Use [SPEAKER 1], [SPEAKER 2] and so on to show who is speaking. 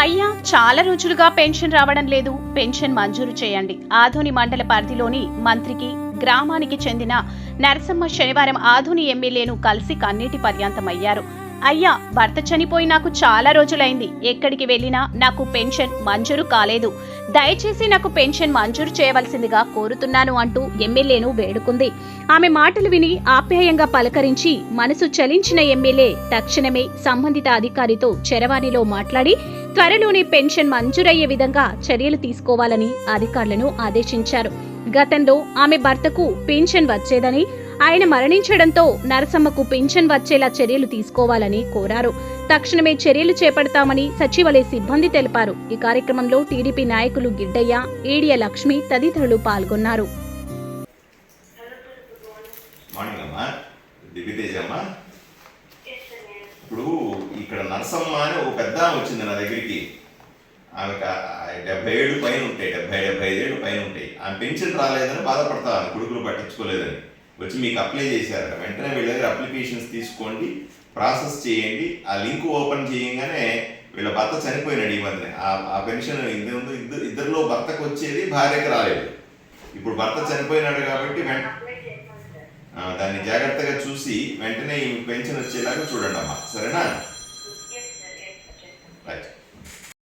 [SPEAKER 1] అయ్యా చాలా రోజులుగా పెన్షన్ రావడం లేదు. పెన్షన్ మంజూరు చేయండి. ఆధుని మండల పరిధిలోని మంత్రికి గ్రామానికి చెందిన నరసమ్మ శనివారం ఆధుని ఎమ్మెల్యేను కలిసి కన్నీటి పర్యంతమయ్యారు. అయ్యా భర్త చనిపోయి నాకు చాలా రోజులైంది. ఎక్కడికి వెళ్ళినా నాకు పెన్షన్ మంజూరు కాలేదు. దయచేసి నాకు పెన్షన్ మంజూరు చేయవలసిందిగా కోరుతున్నాను అంటూ ఎమ్మెల్యేను వేడుకుంది. ఆమె మాటలు విని ఆప్యాయంగా పలకరించి మనసు చలించిన ఎమ్మెల్యే తక్షణమే సంబంధిత అధికారితో చరవాణిలో మాట్లాడి త్వరలోనే పెన్షన్ మంజూరయ్యే విధంగా చర్యలు తీసుకోవాలని అధికారులను ఆదేశించారు. గతంలో ఆమె భర్తకు పెన్షన్ వచ్చేదని ఆయన మరణించడంతో నరసమ్మకు పెన్షన్ వచ్చేలా చర్యలు తీసుకోవాలని కోరారు. తక్షణమే చర్యలు చేపడతామని సచివాలయ సిబ్బంది తెలిపారు. ఈ కార్యక్రమంలో టీడీపీ నాయకులు గిడ్డయ్య ఏడియ లక్ష్మి తదితరులు పాల్గొన్నారు.
[SPEAKER 2] మార్నింగ్ అమ్మా. దివ్యతేజ్ అమ్మా. ఇప్పుడు ఇక్కడ నరసమ్మ అని ఒక పెద్ద ఆమె వచ్చింది నా దగ్గరికి. ఆమెకు డెబ్బై ఏడు పైన ఉంటాయి డెబ్బై డెబ్బై ఐదు ఏళ్ళు పైన ఉంటాయి ఆమె పెన్షన్ రాలేదని బాధపడతా ఆమె కొడుకులు పట్టించుకోలేదని. వచ్చి మీకు అప్లై చేశారట. వెంటనే వీళ్ళ దగ్గర అప్లికేషన్స్ తీసుకోండి ప్రాసెస్ చేయండి. ఆ లింక్ ఓపెన్ చేయగానే వీళ్ళ భర్త చనిపోయినాడు ఈ మధ్యనే. ఆ- పెన్షన్ ఇంతకుముందు ఇద్దరు ఇద్దరిలో భర్తకు వచ్చేది భార్యకు రాలేదు. ఇప్పుడు భర్త చనిపోయినాడు కాబట్టి వెంట దాన్ని జాగ్రత్తగా చూసి వెంటనే ఈ పెన్షన్ వచ్చేలాగా చూడండి అమ్మా సరేనా?